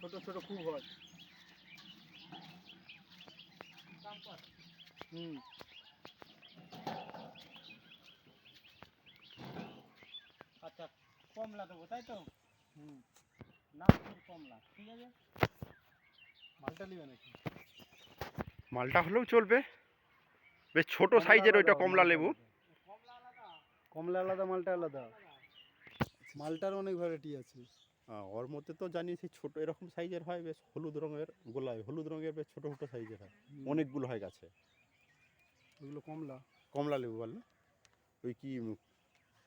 ছোট ছোট খুব হয়। হুম। আচ্ছা কমলা দেবো তাই তো? হুম। নাগপুর কমলা ঠিক আছে? মালটা নিবে নাকি? মালটা হলেও চলবে। বেশ ছোট সাইজের ওইটা কমলা লেবু। কমলা আলাদা। কমলা আলাদা মালটা আলাদা। মালটার অনেক ভ্যারাইটি আছে। ওর মধ্যে তো জানি সেই ছোট এরকম সাইজের হয় বেশ হলুদ রঙের গোলায় হলুদ রঙের বেশ ছোট ছোট সাইজের হয়। অনেকগুলো হয় গাছে। ওগুলো কমলা। কমলা লেবু বললে ওই কি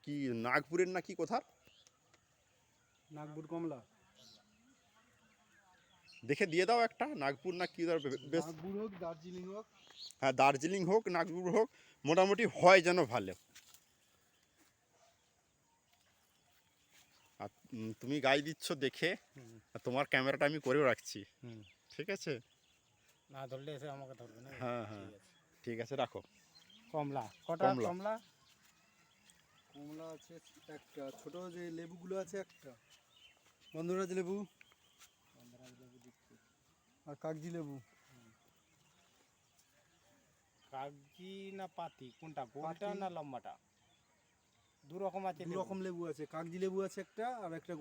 কি নাগপুরের না কি কোথার? নাগপুর কমলা। দেখে দিয়ে দাও একটা নাগপুর না কি ধর- বেশ নাগপুর হোক দার্জিলিং হোক। হ্যাঁ দার্জিলিং হোক নাগপুর হোক মোটামুটি হয় যেন ভালো। আর তুমি গাই দিচ্ছ দেখে আর তোমার ক্যামেরাটা আমি করেও রাখছি। হুম। ঠিক আছে? না ধরলে এসে আমাকে ধরবে না। হ্যাঁ হ্যাঁ। ঠিক আছে। রাখো। কমলা। কটা কমলা। কমলা? কমলা আছে একটা ছোট যে লেবুগুলো আছে একটা। বন্ধুরাজ লেবু। আর কাগজি লেবু। কাগজি না পাতি? কোনটা? গোলটা না লম্বাটা? দু রকম আছে দু রকম লেবু আছে কাগজি লেবু আছে একটা আর একটা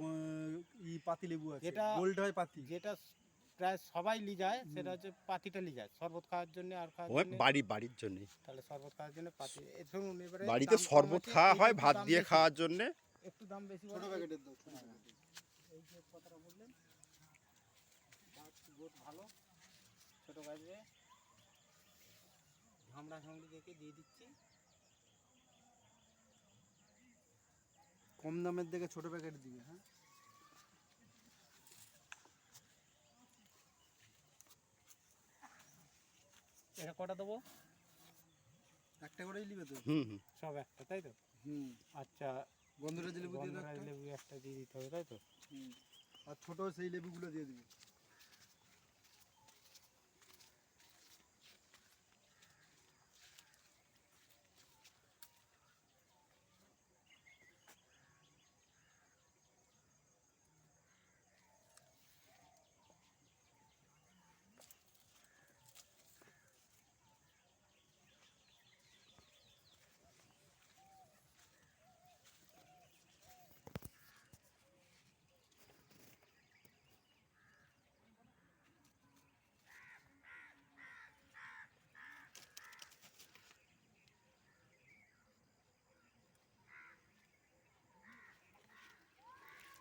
ই পাতি লেবু আছে যেটা- গোল্ড হয় পাতি। যেটা প্রায় সবাই লি যায় সেটা হচ্ছে পাতিটা লি যায় শরবত খাওয়ার জন্য আর খাওয়ার জন্য। বাড়ি বাড়ির জন্যই। তাহলে শরবত খাওয়ার জন্য পাতি শুনুন এবারে বাড়িতে শরবত খাওয়া হয় ভাত দিয়ে খাওয়ার জন্যে। একটু দাম বেশি ছোট প্যাকেটের দাও হ্যাঁ। এই যে কথাটা বললেন গাছ গোট ভালো ছোট গাছে ঝামড়া ঝামড়ি দেখে দিয়ে দিচ্ছি। কম দামের দিকে ছোট প্যাকেট দিবে হ্যাঁ? এটা কটা দেবো? একটা করেই নিবে তো? হুম হুম। সব একটা তাই তো? হুম। আচ্ছা গন্ধরাজ লেবু দিয়ে দাও একটা। লেবু একটা দিয়ে দিতে হবে তাই তো? হুম। আর ছোট সেই লেবুগুলো দিয়ে দিবে।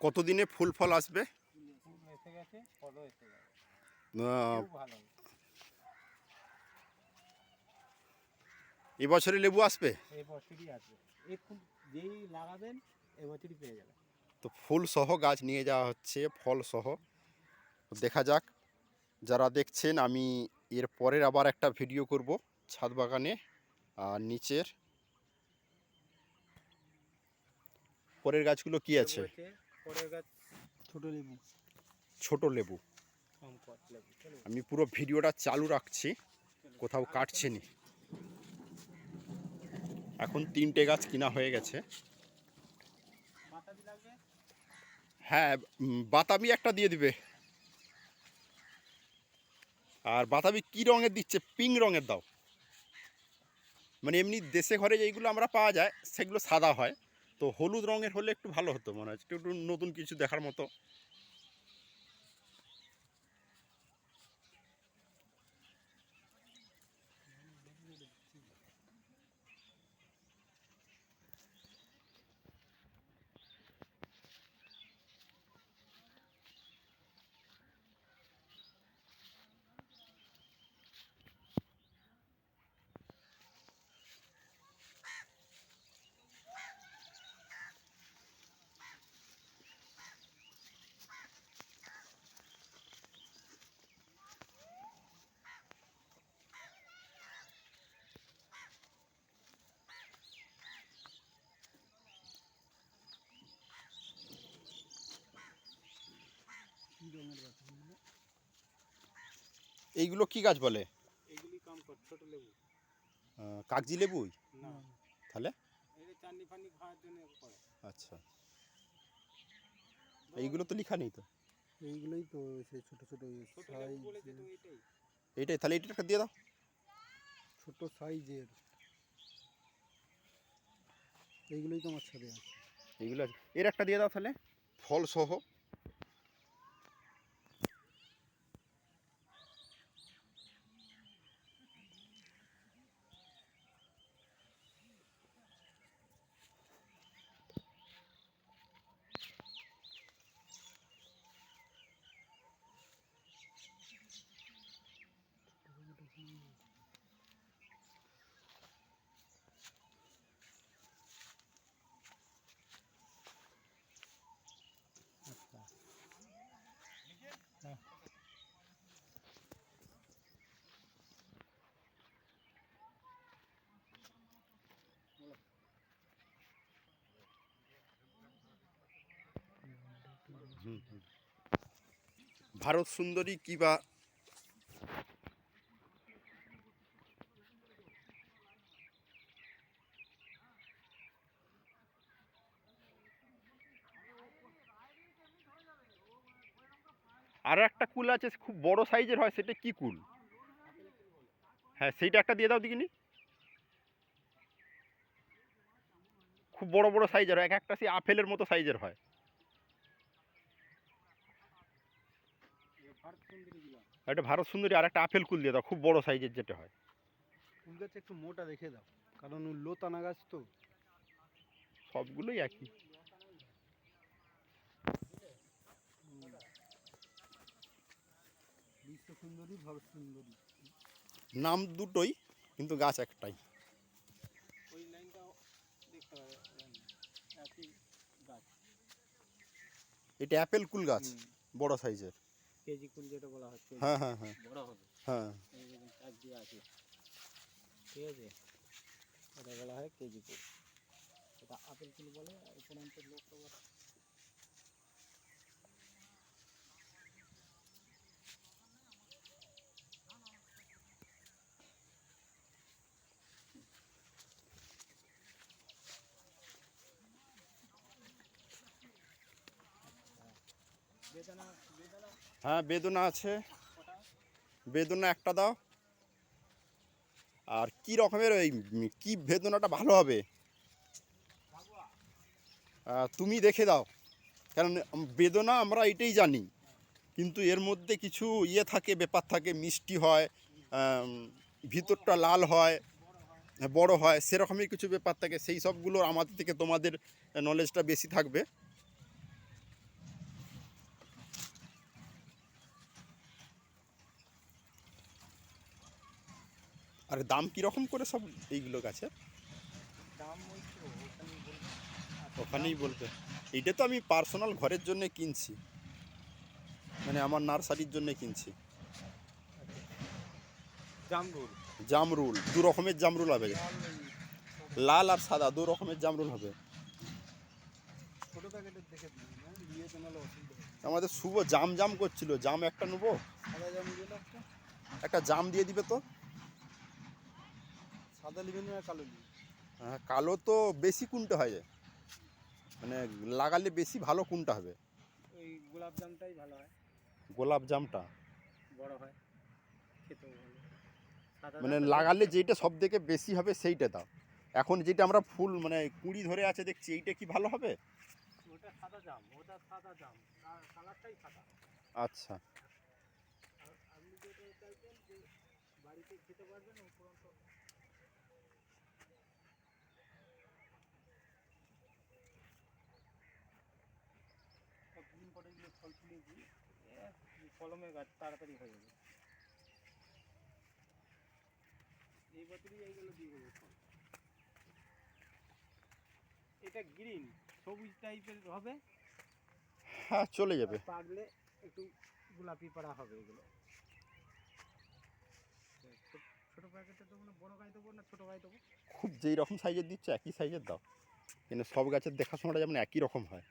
কতদিনে ফুল ফল আসবে? ফুল এসে গেছে ফলও এসে গেছে। আহ, খুব ভালো এবছরে লেবু আসবে? তো ফুল সহ গাছ নিয়ে যাওয়া হচ্ছে ফল সহ। দেখা যাক যারা দেখছেন আমি এর পরের আবার একটা ভিডিও করব ছাদ বাগানে আর নিচের। পরের গাছগুলো কি আছে? গাছ ছোট লেবু। ছোট আমি পুরো ভিডিওটা চালু রাখছি কোথাও কাটছে নি। এখন তিনটে গাছ কিনা হয়ে গেছে। হ্যাঁ বাতাবি একটা দিয়ে দিবে। আর বাতাবি কি রঙের দিচ্ছে? পিঙ্ক রঙের দাও। মানে এমনি দেশে ঘরে যেইগুলো আমরা পাওয়া যায় সেগুলো সাদা হয়। তো হলুদ রঙের হলে একটু ভালো হতো মনে হচ্ছে একটু নতুন কিছু দেখার মতো। এইগুলো কি গাছ বলে? এইগুলি কাম ছোট লেবু। কাগজি লেবুই না। তাহলে? চাটনি ফানি খাওয়ার জন্য করে আচ্ছা। এইগুলো তো লেখা নেই তো? এইগুলোই তো সেই ছোট ছোট তো এইটাই তাহলে এইটা একটা দিয়ে দাও। ছোট সাইজের এইগুলোই তো আমার ছাদে আছে। এইগুলো এর একটা দিয়ে দাও তাহলে। ফল সহ ভারত সুন্দরী কি বা? আরও একটা কুল আছে খুব বড় সাইজের হয়, সেটা কি কুল? হ্যাঁ সেইটা একটা দিয়ে দাও দেখিনি। খুব বড় বড় সাইজের হয়, এক একটা সেই আপেলের মতো সাইজের হয় ভারত সুন্দরীগুলো একটা ভারত সুন্দরী আর একটা আপেল কুল দিয়ে দাও খুব বড় সাইজের যেটা হয়। ফুল গাছ একটু মোটা রেখে দাও কারণ ও লোতানা গাছ তো। সবগুলোই একই। সুন্দরী ভারত সুন্দরী। নাম দুটোই কিন্তু গাছ একটাই। ওই লাইনটাও দেখতে একই গাছ। এটা অ্যাপেল কুল গাছ বড় সাইজের। কেজি কুল যেটা বলা হচ্ছে হ্যাঁ হ্যাঁ হ্যাঁ। বড় হবে। হ্যাঁ। এই দেখুন চার দিয়ে আছে ঠিক আছে? এটা বলা হয় কেজি কুল এটা আপেল কুল বলে উপরান্তের লোক হ্যাঁ বেদনা আছে। বেদনা একটা দাও। আর কি রকমের ওই কি বেদনাটা ভালো হবে? তুমি দেখে দাও। কারণ বেদনা আমরা এটাই জানি। কিন্তু এর মধ্যে কিছু ইয়ে থাকে, ব্যাপার থাকে, মিষ্টি হয় ভিতরটা লাল হয়, বড় হয়, সেরকমই কিছু ব্যাপার থাকে। সেই সবগুলো আমাদের থেকে তোমাদের নলেজটা বেশি থাকবে। আর দাম কীরকম করে সব এইগুলো গাছে? দাম ওই ওখানেই বলব। বলবে। এইটা তো আমি পার্সোনাল ঘরের জন্য কিনছি। মানে আমার নার্সারির জন্য কিনছি। জামরুল। জামরুল দু রকমের জামরুল হবে। লাল আর সাদা দু রকমের জামরুল হবে। হবে। আমাদের শুভ জাম জাম করছিল। জাম একটা নেব? একটা জাম দিয়ে দিবে তো? সাদা কালো হ্যাঁ, কালো তো বেশি কুনতে হয় মানে লাগালে বেশি ভালো কোনটা হবে। ওই গোলাপ জামটাই ভালো হয়। গোলাপ জামটা? বড় হয়। খেতেও ভালো। মানে লাগালে যেটা সব থেকে বেশি হবে সেইটা দাও। এখন যেটা আমরা ফুল মানে কুড়ি ধরে আছে দেখছি এইটা কি ভালো হবে? ওটা সাদা জাম ওটা সাদা জাম। কালারটাই সাদা। আচ্ছা। আপনি যেটা চাইছেন যে বাড়িতে খেতে পারবেন উপরন্ত গ্রিন পটেগুলো ফল তুলেছি কলমের গাছ তাড়াতাড়ি হয়ে যাবে। এই বছরই এইগুলো দিয়ে দেবো ফল। এটা গ্রিন সবুজ টাইপের হবে। হ্যাঁ চলে যাবে। পাকলে একটু গোলাপি পাড়া হবে এগুলো। ছোট প্যাকেটে দেবো না বড় গায়ে দেবো না ছোট গায়ে দেবো। খুব যেই রকম সাইজের দিচ্ছ একই সাইজের দাও। কিন্তু সব গাছের দেখাশোনাটা যেমন একই রকম হয়।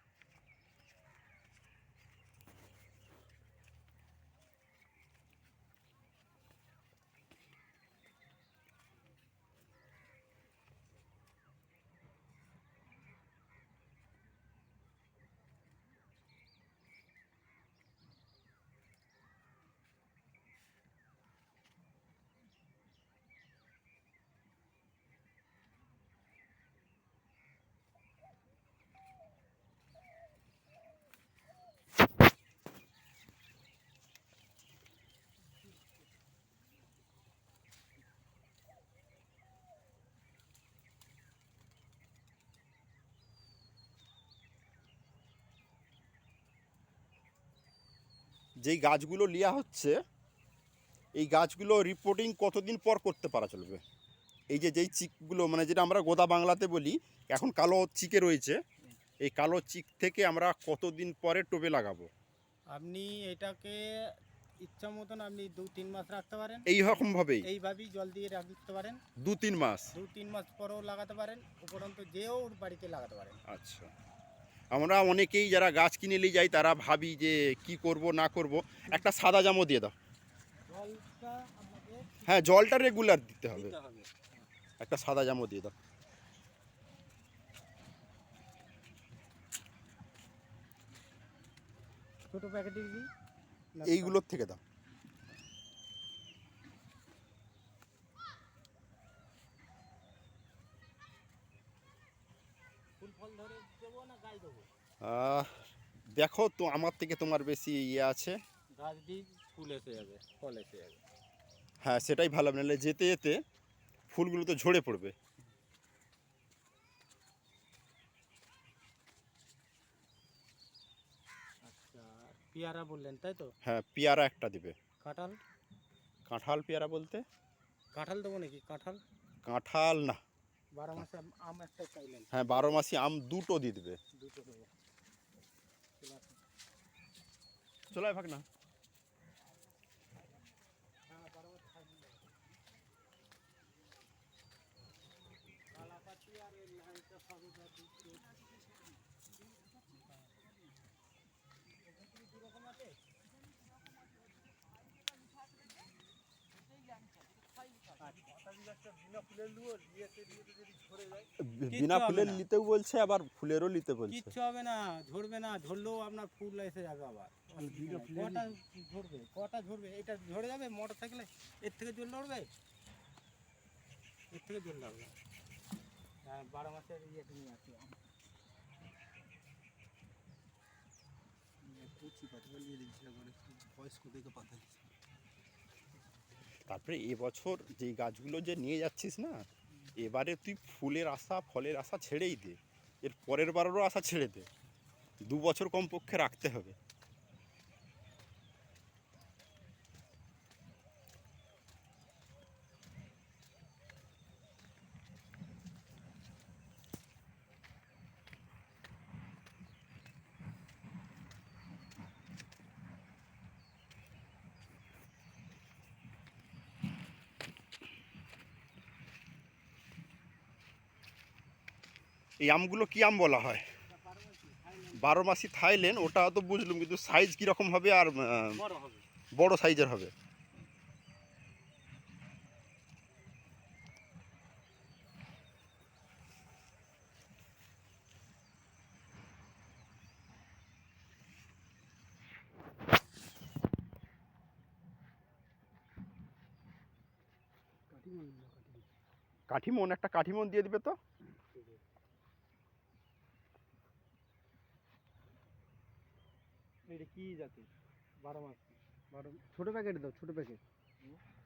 যেই গাছগুলো লিয়া হচ্ছে এই গাছগুলো রিপোর্টিং কতদিন পর করতে পারা চলবে? এই যে যেই চিকগুলো মানে যেটা আমরা গোদা বাংলাতে বলি এখন কালো চিকে রয়েছে এই কালো চিক থেকে আমরা কতদিন পরে টোবে লাগাবো? আপনি এটাকে ইচ্ছা মতন আপনি দু তিন মাস রাখতে পারেন। এই রকমভাবেই এইভাবেই জল দিয়ে রাখতে পারেন। দু তিন মাস? দু তিন মাস পরেও লাগাতে পারেন উপরন্ত যেও বাড়িতে লাগাতে পারেন। আচ্ছা। আমরা অনেকেই যারা গাছ কিনে নিয়ে যাই তারা ভাবি যে কি করব না করব। একটা সাদা জামও দিয়ে দাও। হ্যাঁ জলটা রেগুলার দিতে হবে। একটা সাদা জামও দিয়ে দাও। ছোট প্যাকেটে এইগুলোর থেকে দাও ফুল ফল ধরে দেবো না গাছ দেবো আহ, দেখো তো আমার থেকে তোমার বেশি ইয়ে আছে। ফুল এসে যাবে ফল এসে যাবে। হ্যাঁ সেটাই ভালো নাহলে যেতে যেতে ফুলগুলো তো ঝরে পড়বে। আচ্ছা পেয়ারা বললেন তাই তো? হ্যাঁ পেয়ারা একটা দিবে। কাঁঠাল? কাঁঠাল পেয়ারা বলতে? কাঁঠাল দেবো নাকি? কাঁঠাল? কাঁঠাল না। বারো মাসে আম- আম একটা চাইলেন। হ্যাঁ বারো মাসি আম দুটো দিয়ে দেবে। দুটো দেবো চলে আসুন। চলে ভাগ না হ্যাঁ বারো মাসে থাকবে কালাপাতি আর এই লাইনটা সবটা দুটো দুরকম আছে বিনা ফুলের না। নিতেও বলছে আবার ফুলেরও নিতে বলছে। কিচ্ছু হবে না ঝরবে না ঝরলেও আপনার ফুল এসে যাবে আবার। কটা ঝরবে কটা ঝরবে? এটা ঝরে যাবে মোটর সাইকেলে এর থেকে জল লড়বে? এর থেকে জল লড়বে? হ্যাঁ বারো মাসের নিয়ে আসি পাতা দিচ্ছি। তারপরে এবছর যেই গাছগুলো যে নিয়ে যাচ্ছিস না এবারে তুই ফুলের আশা ফলের আশা ছেড়েই দে। এর পরের বারেরও আশা ছেড়ে দে। দু বছর কমপক্ষে রাখতে হবে। এই আমগুলো কি আম বলা হয়? বারো মাসি থাইলেন ওটা তো বুঝলাম কিন্তু সাইজ কীরকম হবে আর বড় সাইজের হবে? কাঠিমন একটা কাঠিমন দিয়ে দিবে তো? এটা কি জাতের? বারো মাস। বারো ছোটো প্যাকেট দাও ছোটো প্যাকেট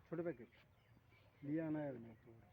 ছোটো প্যাকেট দিয়ে আনা যাবে না একটু বড়।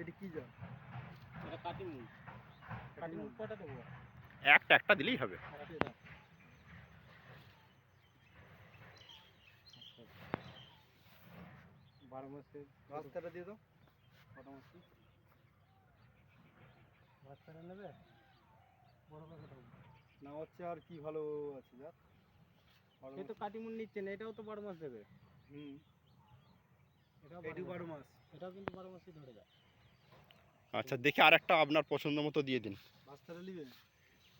এটা কি জাত এটা কাটিমুল কাটিমুল কটা দেবো একটা একটা দিলেই হবে। বারো মাসে রাস্তাটা দিয়ে দাও। কটা মাসে। বাচ্চারা নেবে? বড় না হচ্ছে আর কি ভালো আছে সে তো। নিচ্ছে না এটাও তো বারো মাস দেবে। হুম। এটাও বারো মাস। এটাও কিন্তু বারো মাসই ধরে যায়। আচ্ছা দেখে আর একটা আপনার পছন্দ মতো দিয়ে দিন। রাস্তাটা নিবে?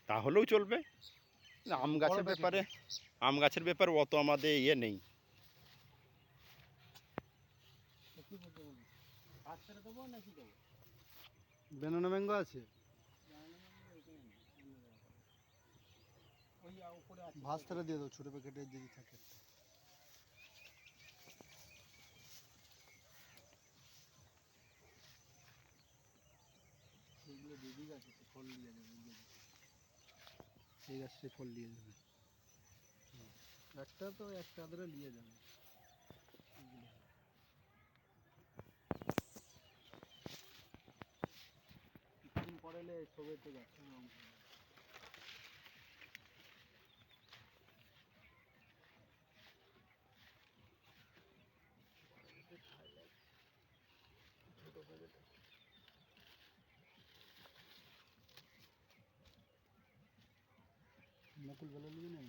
তাহলেও চলবে। না, আম গাছের ব্যাপারে আম গাছের ব্যাপারে অত আমাদের ইয়ে নেই। বেনানা ম্যাঙ্গো আছে? আছে ভাস্তারা দিয়ে দাও ছোটো প্যাকেটের যদি থাকে। সেগুলো বেবি গাছ আছে ফল দিয়ে দিবে। এই গাছটা ফল দিয়ে যাবে। একটা তো একটা ধরে নিয়ে যাবে। কিছুদিন পরে এলে সবে তো গাছটা রং মুকুল নিবি না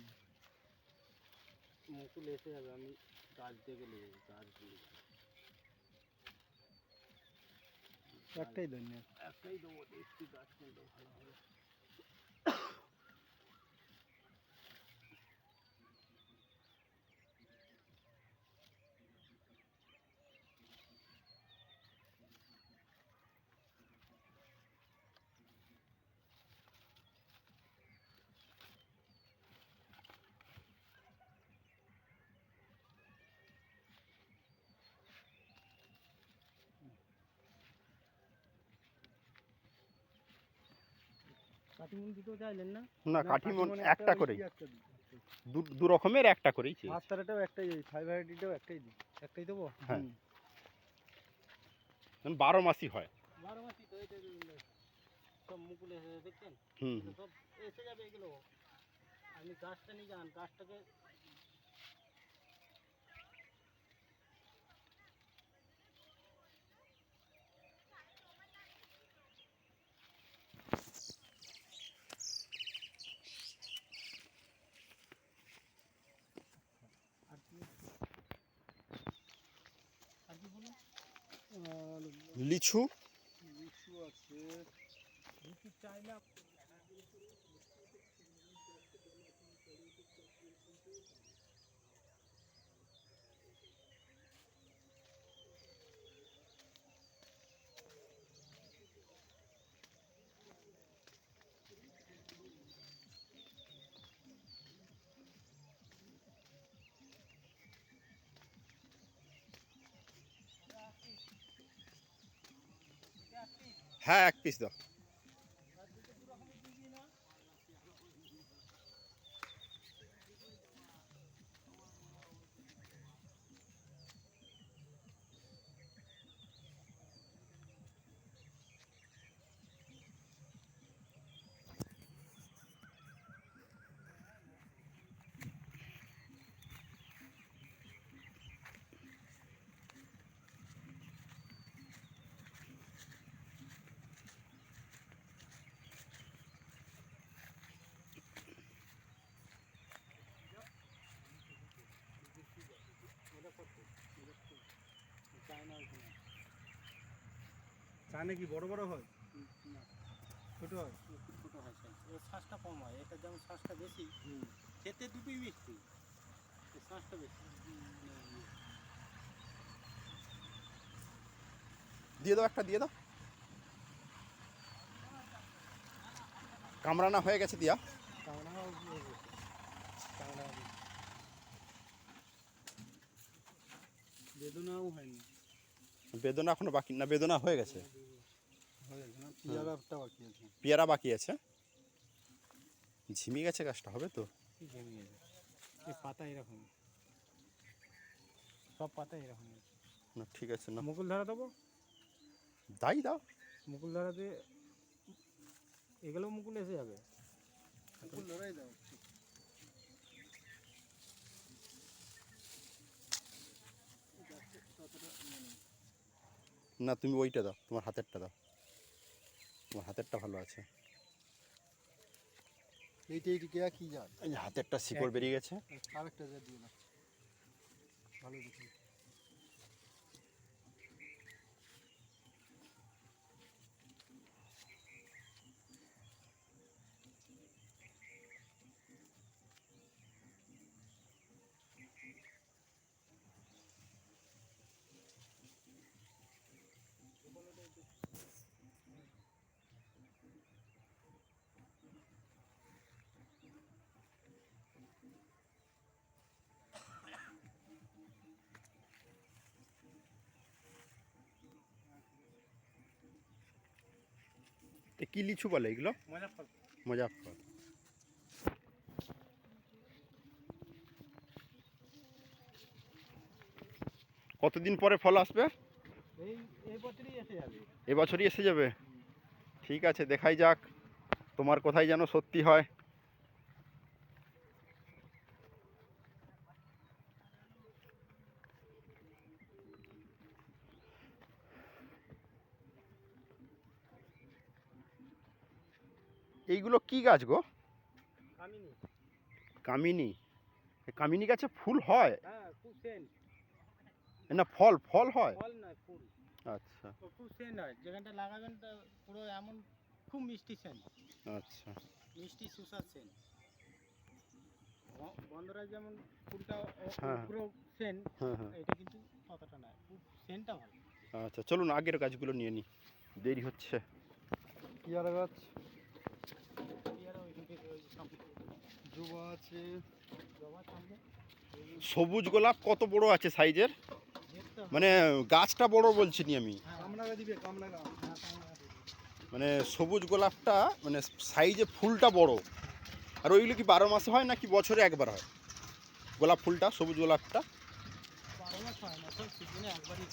মুকুল এসে যাবে আমি গাছ দেখে নিয়ে যাব গাছ দিয়ে। একটাই দেন একটাই দেবো দেখছি গাছ কিন্তু ভালো হবে। কাটিমুন দুটো চাইলেন না? না একটা করেই। দু রকমের একটা করেই। ভাস্তারাটাও একটাই দিই ফাইভ হাইড্রিডটাও একটাই দিই। একটাই দেবো? হ্যাঁ। বারো মাসই হয়। বারো মাসই তো এটা সব মুকুল এসে দেখছেন? হুম। সব এসে যাবে এগুলো। আপনি গাছটা নিয়ে যান গাছটাকে লিচু। লিচু আছে। লিচু চাইলে হ্যাঁ এক পিস দাও। চায়না কি বড় বড় হয়? ছোট হয়? ছোট হয় এর শ্বাসটা কম হয়। এটা যেমন শ্বাসটা বেশি খেতে দুটোই মিষ্টি। শ্বাসটা বেশি। দিয়ে দাও একটা দিয়ে দাও। কামরানা হয়ে গেছে দিয়া। বেদনা এখনও বাকি না বেদনা হয়ে গেছে? না পিয়ারাটা বাকি আছে পেয়ারা বাকি আছে। ঝিমি গেছে গাছটা হবে তো? পাতা এরকম। সব পাতা এরকম। না ঠিক আছে না। মুকুল ধরা দেবো? দাই দাও। মুকুল ধরা দিয়ে এগুলো মুকুল এসে যাবে। মুকুল লড়াই দাও। না তুমি ওইটা দাও তোমার হাতেরটা দাও। তোমার হাতেরটা ভালো আছে। এইটা কি হাতেরটা শিকড় বেরিয়ে গেছে। আরেকটা দিয়ে দাও ভালো দেখি। কি লিচু বলে এগুলো? মুজাফর কতদিন পরে ফল আসবে? এবছরই এসে যাবে। ঠিক আছে দেখাই যাক তোমার কোথায় যেন সত্যি হয়। এইগুলো কি গাছ গো? কামিনি। কামিনী। গাছে ফুল হয়? হ্যাঁ খুব সেন্ট না ফল ফল হয়? ফল নয় ফুল। আচ্ছা। খুব সেন্ট হয়। যেখানটা লাগাবেন পুরো এমন খুব মিষ্টি সেন্ট আচ্ছা। মিষ্টি সুস্বাদ সেন্ট বন্ধরা যেমন ফুলটা হ্যাঁ। পুরো সেন্ট হ্যাঁ হ্যাঁ। এটা কিন্তু ততটা নয় খুব সেন্টটা ভালো। আচ্ছা চলুন আগের গাছগুলো নিয়ে নিই দেরি হচ্ছে। পেয়ারা গাছ পেয়ারা ওইখান থেকে ওই সামনে জবা আছে। সবুজ গোলাপ কত বড় আছে সাইজের? মানে গাছটা বড় বলছি নি আমি। হ্যাঁ। মানে সবুজ গোলাপটা মানে সাইজে ফুলটা বড়। আর ওইগুলো কি বারো মাসে হয় নাকি বছরে একবার হয়? গোলাপ ফুলটা সবুজ গোলাপটা?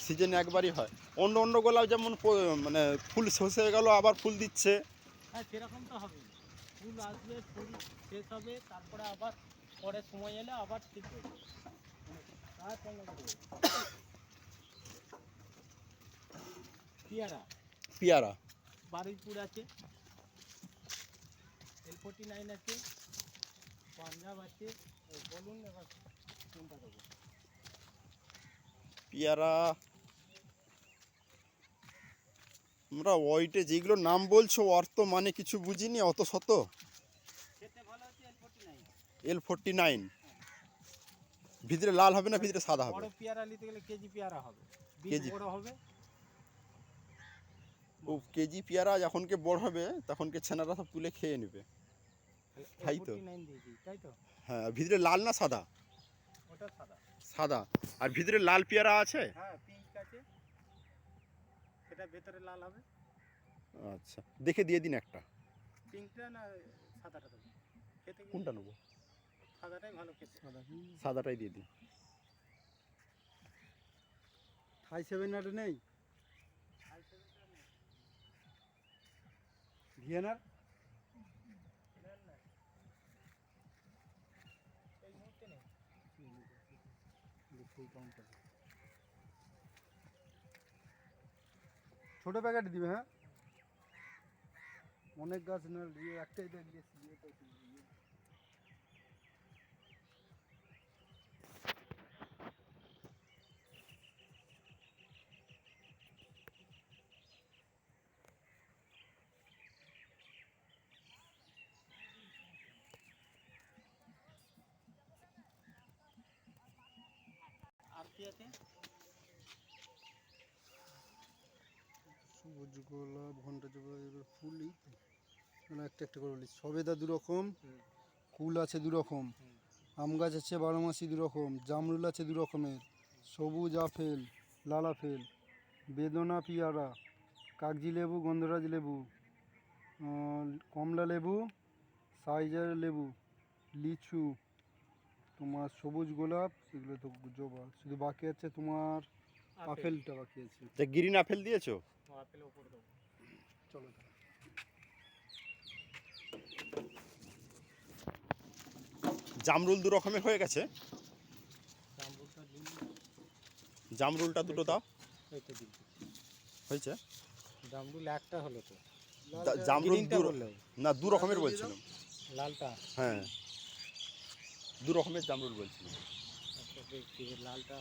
সিজনে একবারই। হয়। অন্য অন্য গোলাপ যেমন মানে ফুল শেষ হয়ে গেল আবার ফুল দিচ্ছে। হ্যাঁ সেরকম তো হবে ফুল আসবে ফুল শেষ হবে তারপরে আবার পরে সময় এলে আবার ঠিক। পেয়ারা। পেয়ারা। বারুইপুর আছে। এল ফোর্টি নাইন আছে। পাঞ্জাব আছে। বলুন এবার কোনটা দেবো? পেয়ারা। আমরা ওইটে যেগুলো নাম বলছো অর্থ মানে কিছু বুঝিনি অত শত? এল ফোর্টি নাইন ভিতরে লাল হবে না ভিতরে সাদা হবে? পেয়ারা নিতে গেলে কেজি পেয়ারা হবে। বীজ কেজি। বড় হবে। ও কেজি পেয়ারা যখনকে বড় হবে তখনকে ছেনারা সব তুলে খেয়ে নেবে। তাই তো। হ্যাঁ ভিতরে লাল না সাদা? ওটা সাদা। সাদা। আর ভিতরে লাল পেয়ারা আছে? হ্যাঁ পিঙ্ক আছে। সেটা ভেতরে লাল হবে। আচ্ছা দেখে দিয়ে দিন একটা। পিঙ্কটা না সাদাটা দেবো। খেতে কি কোনটা নেব? সাদাটাই ভালো খেতে। সাদাটাই দিয়ে দিন। থাই সেভেন আটে নেই? আর নেই। ভিয়েনার এই মুহূর্তে নেই। ছোট প্যাকেট দিবে হ্যাঁ অনেক গাছ না ইয়ে একটাই দেখ দিয়েছি, ইয়েটা কি, ইয়ে। আর কি আছে সবুজ গোলাপ ঘণ্টা জবা এবার ফুলই। তো না একটা একটা করে বলি। সবেদা দু রকম কুল আছে দু রকম আম গাছ আছে বারো মাসি দু রকম জামরুল আছে দু রকমের সবুজ আপেল লাল আপেল বেদনা পিয়ারা কাগজি লেবু গন্ধরাজ লেবু কমলা লেবু সাইজার লেবু লিচু তোমার সবুজ গোলাপ এগুলো তো জবা শুধু বাকি আছে তোমার আপেলটা বাকি আছে। তা গ্রিন আপেল দিয়েছ? ও আপেল ওপর দেবো। চলো জামরুল দু রকমের হয়ে গেছে। জামরুলটা দুটো দাও। হয়েছে? জামরুল একটা হলো তো। দা- জামরুল দু না দু রকমের বলছিলাম। লালটা? হ্যাঁ। দু রকমের জামরুল বলছিলাম। আচ্ছা লালটা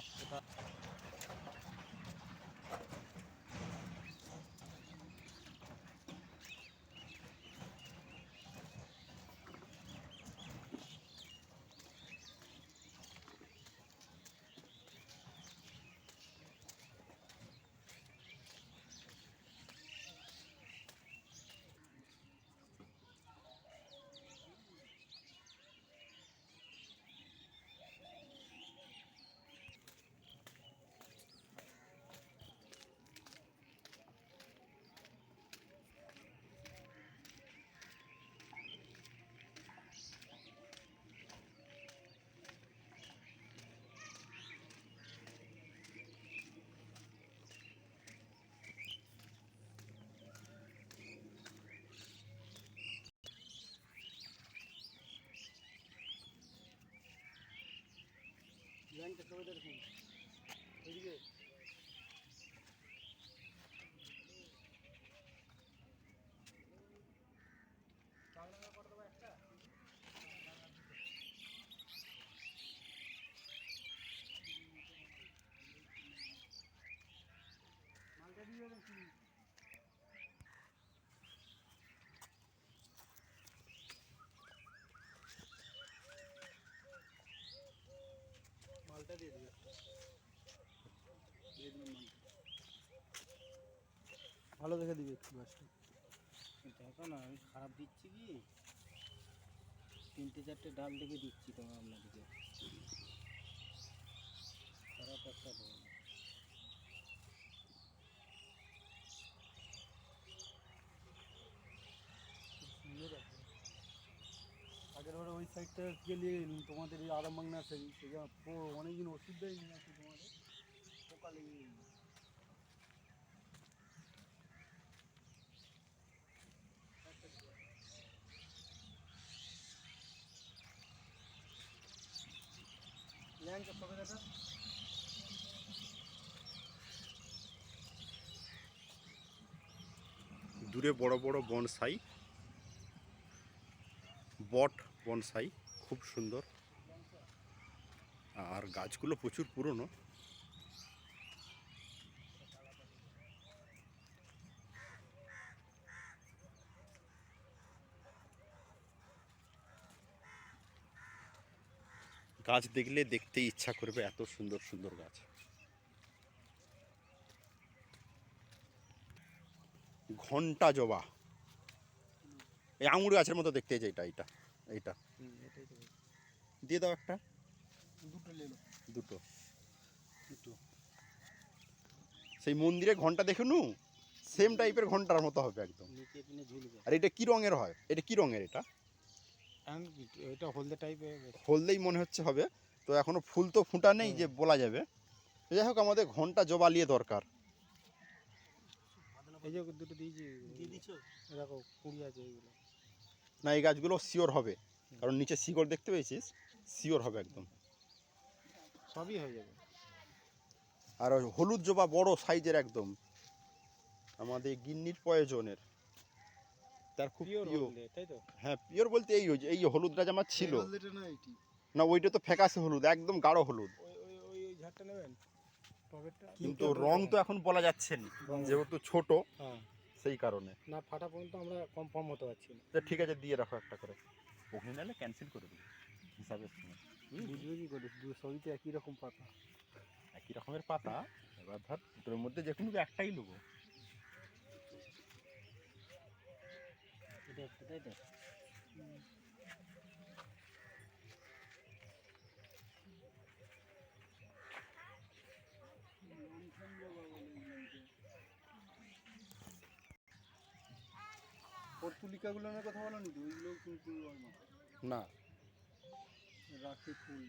লাইনটা সবাই দেখুন এদিকে দিয়ে দিবে। দিয়ে দিবেন মালটা ভালো দেখে দিবে একটু দেখো না আমি খারাপ দিচ্ছি কি? তিনটে চারটে ডাল দেখে দিচ্ছি তোমার আপনাদেরকে। খারাপ একটা দেবো না। সুন্দর আছে আগের ধরো ওই সাইডটা গেলে তোমাদের এই নার্সারি সেটা অনেকদিন ওষুধ দেয়নি নাকি তোমাদের? পোকা লেগে কবে দূরে বড় বড় বনসাই বট বনসাই, খুব সুন্দর। আর গাছগুলো প্রচুর পুরনো। গাছ দেখলে দেখতে ইচ্ছা করবে এত সুন্দর সুন্দর গাছ। ঘণ্টা জবা। এই আঙুর গাছের মতো দেখতে এই যে এটা। এইটা এইটা। দিয়ে দাও একটা। দুটো দুটো। দুটো। সেই মন্দিরে ঘণ্টা দেখে নু সেম টাইপের ঘণ্টার মতো হবে একদম। আর এটা কি রঙের হয়? এটা কি রঙের এটা? এটা হলদে টাইপের হলদেই মনে হচ্ছে হবে। তো এখনও ফুল তো ফুটা নেই যে বলা যাবে। যাই হোক আমাদের ঘণ্টা জবা নিয়ে দরকার। এই যে দুটো দিয়েছি। দিয়ে দিছো? দেখো কুড়ি আছে এইগুলো। না এই গাছগুলো শিওর হবে। কারণ নিচে শিকড় দেখতে পেয়েছিস শিওর হবে একদম। সবই হয়ে যাবে। আর হলুদ জবা বড় সাইজের একদম। আমাদের গিন্নির প্রয়োজনের। তার খুব প্রিয়। হলদে হ্যাঁ পিওর বলতে এই এই হলুদটা যে আমার ছিল। না ওইটা তো ফ্যাকাশে হলুদ একদম গাঢ় হলুদ। কিন্তু রং তো এখন বলা যাচ্ছে না যেহেতু ছোট। হ্যাঁ। সেই কারণে। না ফাটা পর্যন্ত আমরা কনফার্ম হতে পারছি না। তা ঠিক আছে দিয়ে রাখো একটা করে। ওখানে নাহলে ক্যান্সেল করে দেবো হিসাবে সময় বুঝবে কি করে? দু সবই তো একই রকম পাতা। একই রকমের পাতা এবার ধর দুটোর মধ্যে যে কোনো একটাই নেব। এটা একটা তাই তো? পর্তুলিকাগুলোর কথা বলো নি ওইগুলো কিন্তু না। রাখি ফুল।